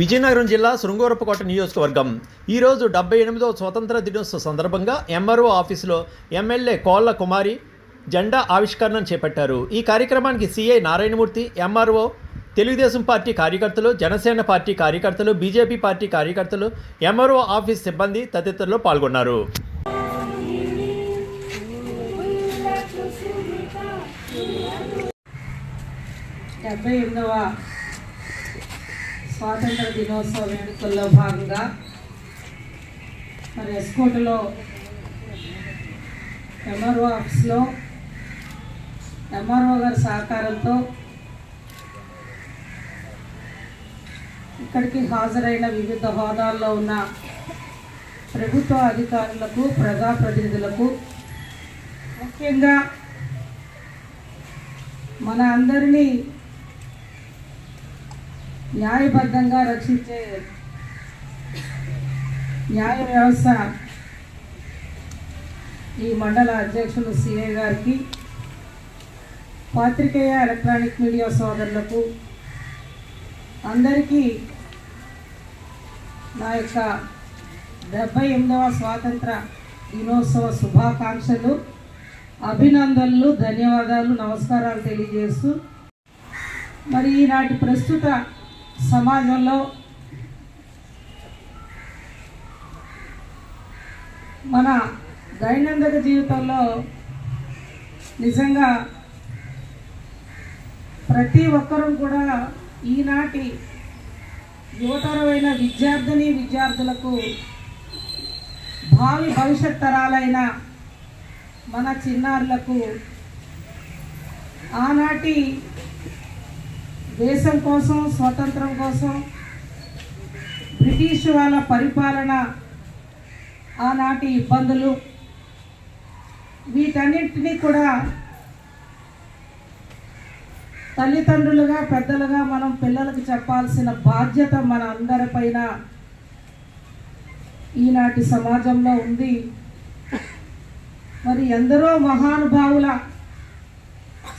విజయనగరం జిల్లా శృంగవరపుకోట నియోజకవర్గం. ఈరోజు డెబ్బై ఎనిమిదవ స్వతంత్ర దినోత్సవ సందర్భంగా ఎంఆర్ఓ ఆఫీసులో ఎమ్మెల్యే కోళ్ళ కుమారి జెండా ఆవిష్కరణను చేపట్టారు. ఈ కార్యక్రమానికి CI Narayanamurthy MRO Telugu Desam party కార్యకర్తలు జనసేన పార్టీ కార్యకర్తలు బీజేపీ పార్టీ కార్యకర్తలు ఎంఆర్ఓ ఆఫీస్ సిబ్బంది తదితరులు పాల్గొన్నారు. డెబ్బై ఎనిమిదవ స్వాతంత్ర దినోత్సవ వేడుకల్లో భాగంగా మరి ఎస్కోటలో ఎంఆర్ఓ ఆఫీస్లో ఎంఆర్ఓ గారి సహకారంతో ఇక్కడికి హాజరైన వివిధ హోదాల్లో ఉన్న ప్రభుత్వ అధికారులకు ప్రజాప్రతినిధులకు ముఖ్యంగా మన అందరినీ న్యాయబద్ధంగా రక్షించే న్యాయ వ్యవస్థ ఈ మండల అధ్యక్షులు సిఏ గారికి పాత్రికేయ ఎలక్ట్రానిక్ మీడియా సోదరులకు అందరికీ నా యొక్క డెబ్బై ఎనిమిదవ స్వాతంత్ర దినోత్సవ శుభాకాంక్షలు అభినందనలు ధన్యవాదాలు నమస్కారాలు తెలియజేస్తూ మరి ఈనాటి ప్రస్తుత సమాజంలో మన దైనందిక జీవితంలో నిజంగా ప్రతి ఒక్కరూ కూడా ఈనాటి యువతరమైన విద్యార్థిని విద్యార్థులకు భావి భవిష్యత్ తరాలైన మన చిన్నారులకు ఆనాటి దేశం కోసం స్వతంత్రం కోసం బ్రిటిష్ వాళ్ళ పరిపాలన ఆనాటి ఇబ్బందులు వీటన్నిటినీ కూడా తల్లిదండ్రులుగా పెద్దలుగా మనం పిల్లలకు చెప్పాల్సిన బాధ్యత మన అందరిపైన ఈనాటి సమాజంలో ఉంది. మరి ఎందరో మహానుభావుల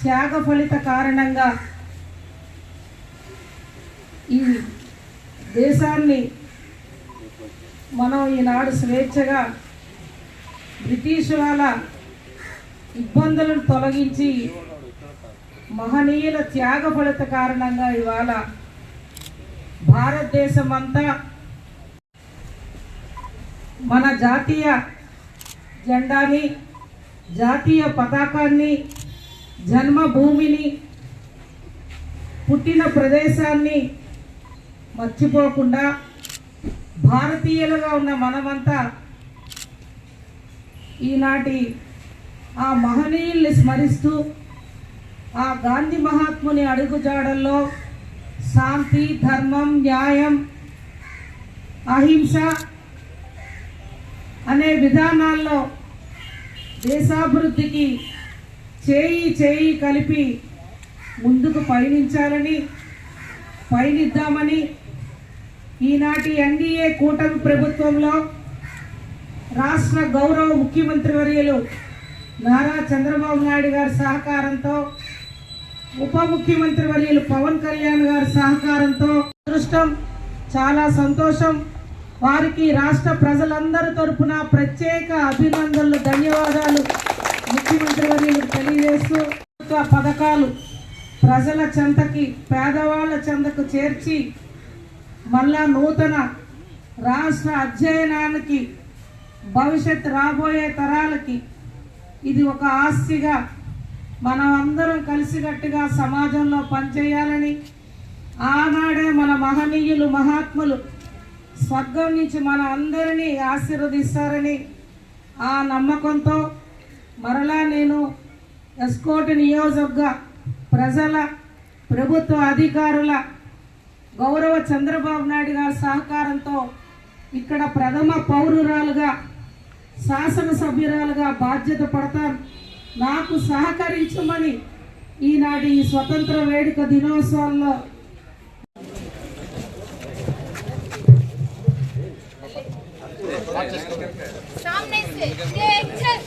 త్యాగ ఫలిత కారణంగా ఈ దేశాన్ని మనం ఈనాడు స్వేచ్ఛగా బ్రిటిష్ వాళ్ళ ఇబ్బందులను తొలగించి మహనీయుల త్యాగ ఫలిత కారణంగా ఇవాళ భారతదేశం అంతా మన జాతీయ జెండాని జాతీయ పతాకాన్ని జన్మభూమిని పుట్టిన ప్రదేశాన్ని మర్చిపోకుండా భారతీయులుగా ఉన్న మనమంతా ఈనాటి ఆ మహనీయుల్ని స్మరిస్తూ ఆ గాంధీ మహాత్ముని అడుగుజాడల్లో శాంతి ధర్మం న్యాయం అహింస అనే విధానాల్లో దేశాభివృద్ధికి చేయి చేయి కలిపి ముందుకు పయనించాలని పయనిద్దామని ఈనాటి ఎన్డీఏ కూటమి ప్రభుత్వంలో రాష్ట్ర గౌరవ ముఖ్యమంత్రి వర్యులు నారా చంద్రబాబు నాయుడు గారి సహకారంతో ఉప ముఖ్యమంత్రి వర్యులు పవన్ కళ్యాణ్ గారి సహకారంతో అదృష్టం చాలా సంతోషం. వారికి రాష్ట్ర ప్రజలందరి తరపున ప్రత్యేక అభినందనలు ధన్యవాదాలు ముఖ్యమంత్రి వర్యులకు తెలియజేస్తూ ప్రభుత్వ పథకాలు ప్రజల చెంతకి పేదవాళ్ళ చెంతకు చేర్చి మళ్ళా నూతన రాష్ట్ర అధ్యయనానికి భవిష్యత్ రాబోయే తరాలకి ఇది ఒక ఆస్తిగా మనం అందరం కలిసికట్టుగా సమాజంలో పనిచేయాలని ఆనాడే మన మహనీయులు మహాత్ములు స్వర్గం నుంచి మన అందరినీ ఆశీర్వదిస్తారని ఆ నమ్మకంతో మరలా నేను ఎస్కోట్ నియోజకవర్గ ప్రజల ప్రభుత్వ అధికారుల గౌరవ చంద్రబాబు నాయుడు గారి సహకారంతో ఇక్కడ ప్రథమ పౌరురాలుగా శాసనసభ్యురాలుగా బాధ్యత పడతాను నాకు సహకరించమని ఈనాటి ఈ స్వతంత్ర వేడుక దినోత్సవాల్లో सामने से ये एक्शन